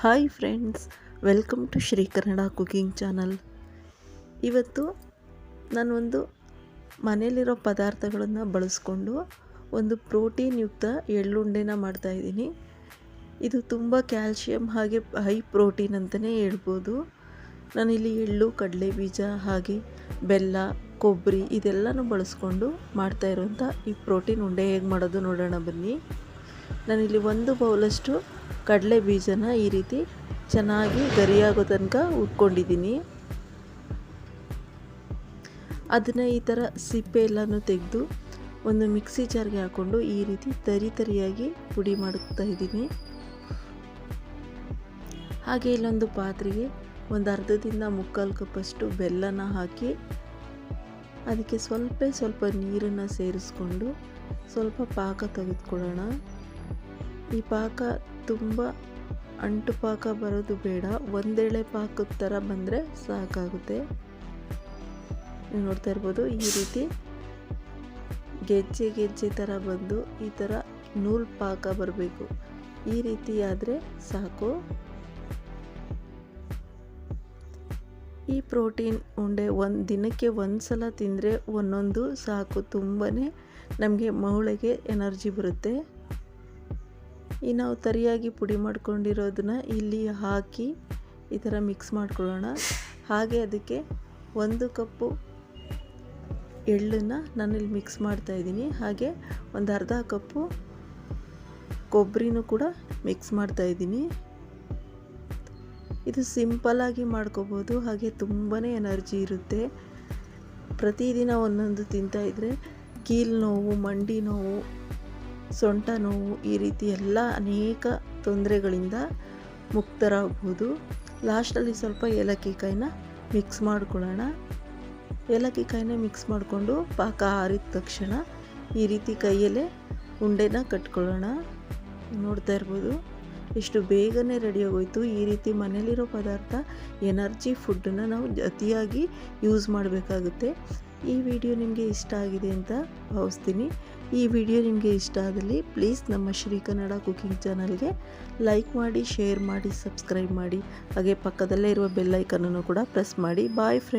Hi friends, welcome to Shri Kannada cooking channel. ಇವತ್ತು ನಾನೊಂದು ಮನೆಯಲ್ಲಿರೋ ಪದಾರ್ಥಗಳನ್ನು ಬಳಸ್ಕೊಂಡು ಒಂದು ಪ್ರೋಟೀನ್ ಯುಕ್ತ ಎಳ್ಳುಂಡೆನ ಮಾಡ್ತಾಯಿದ್ದೀನಿ ಇದು ತುಂಬ ಕ್ಯಾಲ್ಶಿಯಂ ಹಾಗೆ ಹೈ ಪ್ರೋಟೀನ್ ಅಂತಲೇ ಹೇಳ್ಬೋದು. ನಾನಿಲ್ಲಿ ಎಳ್ಳು ಕಡಲೆ ಬೀಜ ಹಾಗೆ ಬೆಲ್ಲ, ಕೊಬ್ಬರಿ ಇದೆಲ್ಲನೂ ಬಳಸ್ಕೊಂಡು ಮಾಡ್ತಾ ಇರುವಂಥ ಈ ಪ್ರೋಟೀನ್ ಉಂಡೆ ಹೇಗೆ ಮಾಡೋದು ನೋಡೋಣ ಬನ್ನಿ. ನಾನಿಲ್ಲಿ ಒಂದು ಬೌಲಷ್ಟು ಕಡಲೆ ಬೀಜನ ಈ ರೀತಿ ಚೆನ್ನಾಗಿ ಗರಿಯಾಗೋ ತನಕ ಉಟ್ಕೊಂಡಿದ್ದೀನಿ. ಅದನ್ನು ಈ ಥರ ಸಿಪ್ಪೆ ಎಲ್ಲನೂ ತೆಗೆದು ಒಂದು ಮಿಕ್ಸಿ ಜಾರ್ಗೆ ಹಾಕ್ಕೊಂಡು ಈ ರೀತಿ ತರಿ ತರಿಯಾಗಿ ಪುಡಿ ಮಾಡುತ್ತಾ ಇದ್ದೀನಿ. ಹಾಗೆ ಇಲ್ಲೊಂದು ಪಾತ್ರೆಗೆ ಒಂದು ಅರ್ಧದಿಂದ ಮುಕ್ಕಾಲು ಕಪ್ಪಷ್ಟು ಬೆಲ್ಲನ ಹಾಕಿ ಅದಕ್ಕೆ ಸ್ವಲ್ಪ ಸ್ವಲ್ಪ ನೀರನ್ನು ಸೇರಿಸ್ಕೊಂಡು ಸ್ವಲ್ಪ ಪಾಕ ತೆಗೆದುಕೊಳ್ಳೋಣ. ಈ ಪಾಕ ತುಂಬ ಅಂಟು ಪಾಕ ಬರೋದು ಬೇಡ. ಒಂದೆಳೆ ಪಾಕದ ಥರ ಬಂದರೆ ಸಾಕಾಗುತ್ತೆ. ನೋಡ್ತಾ ಇರ್ಬೋದು, ಈ ರೀತಿ ಗೆಜ್ಜೆ ಗೆಜ್ಜೆ ಥರ ಬಂದು ಈ ಥರ ನೂಲ್ ಪಾಕ ಬರಬೇಕು. ಈ ರೀತಿ ಆದರೆ ಸಾಕು. ಈ ಪ್ರೋಟೀನ್ ಉಂಡೆ ಒಂದು ದಿನಕ್ಕೆ ಒಂದು ಸಲ ತಿಂದರೆ ಒಂದೊಂದು ಸಾಕು. ತುಂಬಾ ನಮಗೆ ಮೌಳೆಗೆ ಎನರ್ಜಿ ಬರುತ್ತೆ. ಈ ನಾವು ತರಿಯಾಗಿ ಪುಡಿ ಮಾಡ್ಕೊಂಡಿರೋದನ್ನ ಇಲ್ಲಿ ಹಾಕಿ ಈ ಥರ ಮಿಕ್ಸ್ ಮಾಡ್ಕೊಳ್ಳೋಣ. ಹಾಗೆ ಅದಕ್ಕೆ ಒಂದು ಕಪ್ಪು ಎಳ್ಳನ್ನು ನಾನಿಲ್ಲಿ ಮಿಕ್ಸ್ ಮಾಡ್ತಾಯಿದ್ದೀನಿ ಹಾಗೆ ಒಂದು ಅರ್ಧ ಕಪ್ಪು ಕೊಬ್ಬರಿನೂ ಕೂಡ ಮಿಕ್ಸ್ ಮಾಡ್ತಾಯಿದ್ದೀನಿ ಇದು ಸಿಂಪಲ್ಲಾಗಿ ಮಾಡ್ಕೋಬೋದು. ಹಾಗೆ ತುಂಬಾ ಎನರ್ಜಿ ಇರುತ್ತೆ. ಪ್ರತಿದಿನ ಒಂದೊಂದು ತಿಂತಾಯಿದ್ರೆ ಕೀಲು ನೋವು, ಮಂಡಿ ನೋವು ಸೊಂಟ ನೋವು ಈ ರೀತಿ ಎಲ್ಲ ಅನೇಕ ತೊಂದರೆಗಳಿಂದ ಮುಕ್ತರಾಗ್ಬೋದು. ಲಾಸ್ಟಲ್ಲಿ ಸ್ವಲ್ಪ ಏಲಕ್ಕಿ ಕಾಯಿನ ಮಿಕ್ಸ್ ಮಾಡ್ಕೊಳ್ಳೋಣ. ಏಲಕ್ಕಿ ಕಾಯಿನ ಮಿಕ್ಸ್ ಮಾಡಿಕೊಂಡು ಪಾಕ ಆರಿದ ತಕ್ಷಣ ಈ ರೀತಿ ಕೈಯಲ್ಲೇ ಉಂಡೆನ ಕಟ್ಕೊಳ್ಳೋಣ. ನೋಡ್ತಾ ಇರ್ಬೋದು ಎಷ್ಟು ಬೇಗನೆ ರೆಡಿ ಈ ರೀತಿ ಮನೇಲಿರೋ ಪದಾರ್ಥ ಎನರ್ಜಿ ಫುಡ್ಡನ್ನು ನಾವು ಅತಿಯಾಗಿ ಯೂಸ್ ಮಾಡಬೇಕಾಗುತ್ತೆ. ಈ ವಿಡಿಯೋ ನಿಮಗೆ ಇಷ್ಟ ಆಗಿದೆ ಅಂತ ಭಾವಿಸ್ತೀನಿ. ಈ ವಿಡಿಯೋ ನಿಮಗೆ ಇಷ್ಟ ಆದಲ್ಲಿ ಪ್ಲೀಸ್ ನಮ್ಮ ಶ್ರೀ ಕನ್ನಡ ಕುಕಿಂಗ್ ಚಾನಲ್ಗೆ ಲೈಕ್ ಮಾಡಿ ಶೇರ್ ಮಾಡಿ ಸಬ್ಸ್ಕ್ರೈಬ್ ಮಾಡಿ. ಹಾಗೆ ಪಕ್ಕದಲ್ಲೇ ಇರುವ ಬೆಲ್ಲೈಕನನ್ನು ಕೂಡ ಪ್ರೆಸ್ ಮಾಡಿ. Boy friend